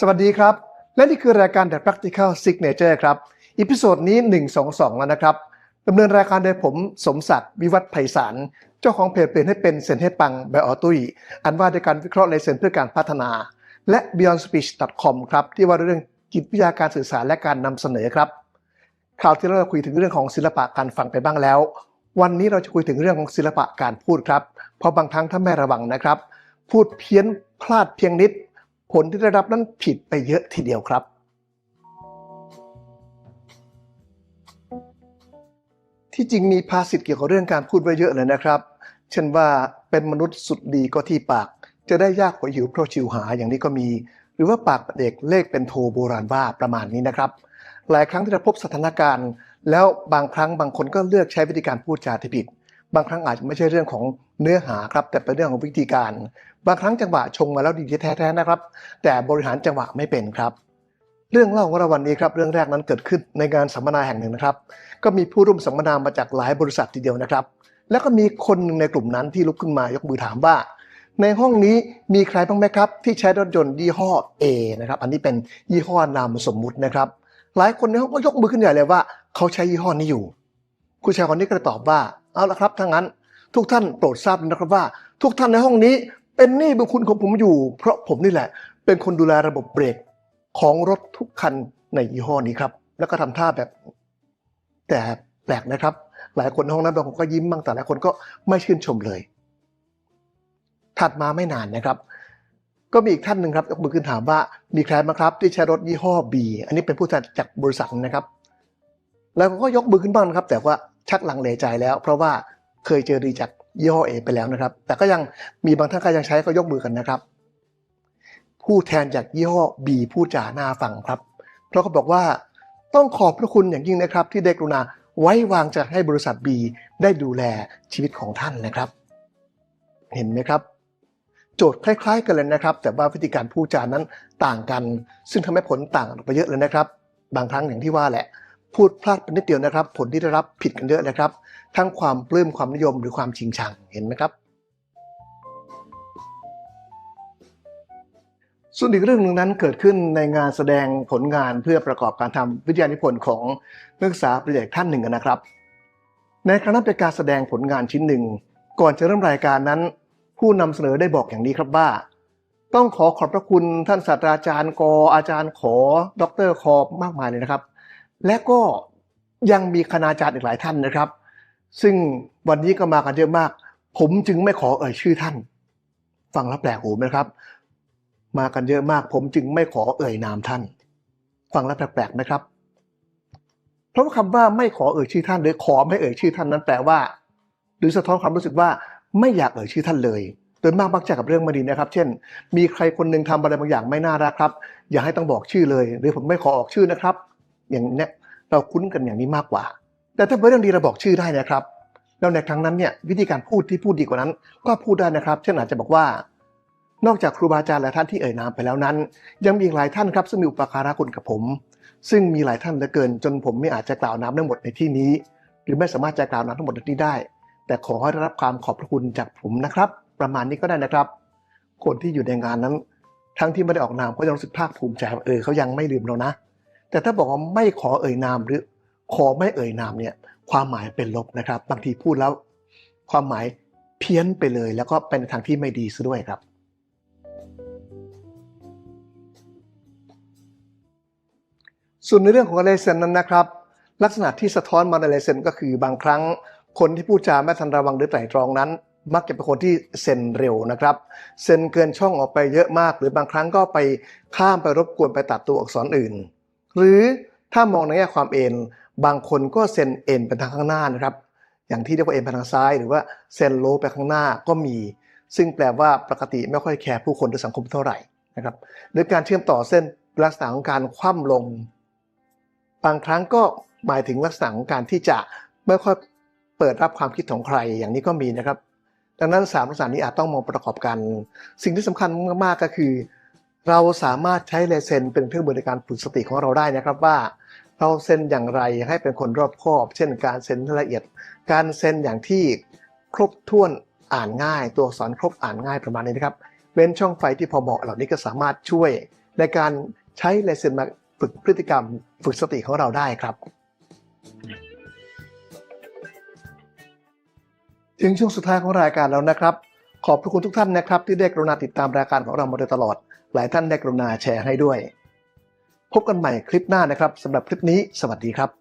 สวัสดีครับ และนี่คือรายการ The Practical Signature ครับอีพิโซดนี้ 122 แล้วนะครับดำเนินรายการโดยผมสมศักดิ์วิวัฒน์ไพศาลเจ้าของเพจเปลี่ยนให้เป็นเซนให้ปังแบบออตุยอันว่าด้วยการวิเคราะห์ลายเซ็นเพื่อการพัฒนา และ BeyondSpeech.com ครับที่ว่าเรื่องจิตวิทยาการสื่อสารและการนำเสนอครับคราวที่เราคุยถึงเรื่องของศิลปะการฟังไปบ้างแล้ว วันนี้เราจะคุยถึงเรื่องของศิลปะการพูดครับ เพราะบางครั้งถ้าไม่ระวังนะครับ พูดเพี้ยนพลาดเพียงนิด ผลที่ได้รับนั้นผิดไปเยอะทีเดียวครับ ที่จริงมีภาษิตเกี่ยวกับเรื่องการพูดไว้เยอะเลยนะครับ เช่นว่าเป็นมนุษย์สุดดีก็ที่ปาก จะได้ยากกว่าหิวเพราะชิวหาอย่างนี้ก็มี หรือว่าปากเด็กเลขเป็นโทโบราณว่าประมาณนี้นะครับ หลายครั้งที่เราพบสถานการณ์ แล้วบางครั้งบางคนก็เลือกใช้วิธีการพูดจาที่ผิด บางครั้งอาจจะไม่ใช่เรื่องของเนื้อหาครับ แต่เป็นเรื่องของวิธีการ บางครั้งจังหวะชงมาแล้วดีแท้ๆนะครับ แต่บริหารจังหวะไม่เป็นครับ เรื่องเล่าของเราวันนี้ครับเรื่องแรกนั้นเกิดขึ้นในงานสัมมนาแห่งหนึ่งนะครับ ก็มีผู้ร่วมสัมมนามาจากหลายบริษัททีเดียวนะครับ แล้วก็มีคนหนึ่งในกลุ่มนั้นที่ลุกขึ้นมายกมือถามว่า ในห้องนี้มีใครบ้างไหมครับ ที่ใช้รถยนต์ยี่ห้อ A นะครับอันนี้เป็นยี่ห้อนามสมมุตินะครับหลายคนในห้องก็ยกมือขึ้นใหญ่เลยว่า เขาใช้ยี่ห้อนี้อยู่ ผู้ชายคนนี้ก็ตอบว่า เอาละครับถ้างั้นทุกท่านโปรดทราบนะครับว่า ทุกท่านในห้องนี้ เป็นหนี้บุญคุณของผมอยู่ เพราะผมนี่แหละ เป็นคนดูแลระบบเบรกของรถทุกคันในยี่ห้อนี้ครับ แล้วก็ทำท่าแบบ แต่แปลกนะครับ หลายคนในห้องนั้นบางคนก็ยิ้มบ้างแต่หลายคนก็ไม่ชื่นชมเลย ถัดมาไม่นานนะครับ ก็มีอีกท่านหนึ่งครับยกมือขึ้นถามว่ามีใครบ้างครับ ที่ใช้รถยี่ห้อ B อันนี้เป็นผู้แทนจากบริษัทนะครับ แล้วก็ยกมือขึ้นบ้างนะครับ แต่ว่า ชักลังเลใจแล้ว เพราะว่าเคยเจอรีจากยี่ห้อไปแล้วนะครับ แต่ก็ยังมีบางท่านก็ยังใช้ก็ยกมือกันนะครับ ผู้แทนจากยี่ห้อ B ผู้จาหน้าฟังครับ เพราะเขาบอกว่าต้องขอบพระคุณอย่างยิ่งนะครับ ที่ได้กรุณาไว้วางใจให้บริษัท B ได้ดูแลชีวิตของท่านนะครับ เห็นไหมครับ โจทย์คล้าย ๆ กันเลยนะครับ แต่ว่าวิธีการพูดจานั้นต่างกัน ซึ่งทำให้ผลต่างออกไปเยอะเลยนะครับ บางครั้งอย่างที่ว่าแหละ พูดพลาดไปนิดเดียวนะครับ ผลที่ได้รับผิดกันเยอะนะครับ ทั้งความปลื้มความนิยมหรือความจริงชังเห็นไหมครับ ส่วนอีกเรื่องหนึ่งนั้นเกิดขึ้นในงานแสดงผลงานเพื่อประกอบการทำวิทยานิพนธ์ของนักศึกษาปริญญาเอกท่านหนึ่งนะครับ ในครั้งนั้นเป็นการแสดงผลงานชิ้นหนึ่ง ก่อนจะเริ่มรายการนั้น ผู้นำเสนอได้บอกอย่างนี้ครับว่าต้องขอขอบพระคุณท่านศาสตราจารย์กอาจารย์ขอ ดรคอมากมายเลยนะครับ และก็ยังมีคณาจารย์อีกหลายท่านนะครับ ซึ่งวันนี้ก็มากันเยอะมาก ผมจึงไม่ขอเอ่ยชื่อท่าน ฟังแล้วแปลกหูไหมครับ มากันเยอะมาก ผมจึงไม่ขอเอ่ยนามท่าน ฟังแล้วแปลกๆไหมครับ เพราะว่าคำว่าไม่ขอเอ่ยชื่อท่านหรือขอไม่เอ่ยชื่อท่านนั้นแปลว่า หรือสะท้อนความรู้สึกว่าไม่อยากเอ่ยชื่อท่านเลยโดยมากมักจะกับเรื่องไม่ดีนะครับ เช่น มีใครคนหนึ่งทำอะไรบางอย่างไม่น่ารักครับ อย่าให้ต้องบอกชื่อเลย หรือผมไม่ขอออกชื่อนะครับ อย่างเนี้ยเราคุ้นกันอย่างนี้มากกว่า แต่ถ้าเป็นเรื่องดีเราบอกชื่อได้นะครับ แล้วในครั้งนั้นเนี่ยวิธีการพูดที่พูดดีกว่านั้น ก็พูดได้นะครับ เช่นอาจจะบอกว่า นอกจากครูบาอาจารย์และท่านที่เอ่ยนามไปแล้วนั้น ยังมีอีกหลายท่านครับซึ่งมีอุปการะคุณกับผม ซึ่งมีหลายท่านเหลือเกิน จนผมไม่อาจจะกล่าวนามทั้งหมดในที่นี้ หรือไม่สามารถจะกล่าวนามทั้งหมดในที่ได้ แต่ขอให้ได้รับความขอบพระคุณจากผมนะครับ ประมาณนี้ก็ได้นะครับ คนที่อยู่ในงานนั้น ทั้งที่ไม่ได้ออกนามก็ยังรู้สึกภาคภูมิใจว่าเออเขายังไม่ลืมเรานะ แต่ถ้าบอกว่าไม่ขอเอ่ยนามหรือขอไม่เอ่ยนามเนี่ยความหมายเป็นลบนะครับ บางทีพูดแล้ว ความหมายเพี้ยนไปเลย แล้วก็เป็นทางที่ไม่ดีซะด้วยครับ ส่วนในเรื่องของลายเซ็นนั้นนะครับ ลักษณะที่สะท้อนมาในลายเซ็นก็คือบางครั้งคนที่พูดจาไม่ทันระวังหรือไตร่ตรองนั้น มักจะเป็นคนที่เซ็นเร็วนะครับ เซ็นเกินช่องออกไปเยอะมาก หรือบางครั้งก็ไปข้ามไปรบกวนไปตัดตัวอักษรอื่น หรือถ้ามองในแง่ความเอ็นบางคนก็เซ็นเอ็นไปทางข้างหน้านะครับ อย่างที่เรียกว่าเอ็นไปทางซ้าย หรือว่าเซ็นโลไปข้างหน้าก็มี ซึ่งแปลว่าปกติไม่ค่อยแคร์ผู้คนหรือสังคมเท่าไหร่นะครับหรือการเชื่อมต่อเส้นลักษณะของการคว่ำลง บางครั้งก็หมายถึงลักษณะของการที่จะไม่ค่อยเปิดรับความคิดของใครอย่างนี้ก็มีนะครับ ดังนั้นสามลักษณะนี้อาจต้องมองประกอบกัน สิ่งที่สำคัญมากๆก็คือ เราสามารถใช้ลายเซ็นเป็นเครื่องมือในการฝึกสติของเราได้นะครับว่า เราเซ็นอย่างไรให้เป็นคนรอบคอบ เช่น การเซ็นละเอียด การเซ็นอย่างที่ครบถ้วนอ่านง่าย ตัวอักษรครบอ่านง่ายประมาณนี้นะครับเว้นช่องไฟที่พอเหมาะเหล่านี้ก็สามารถช่วย ในการใช้ลายเซ็นมาฝึกพฤติกรรม ฝึกสติของเราได้ครับถึงช่วงสุดท้ายของรายการแล้วนะครับ ขอบคุณทุกท่านนะครับ ที่ได้กรุณาติดตามรายการของเรามาโดยตลอด หลายท่านได้กรุณาแชร์ให้ด้วย พบกันใหม่คลิปหน้านะครับสำหรับคลิปนี้ สวัสดีครับ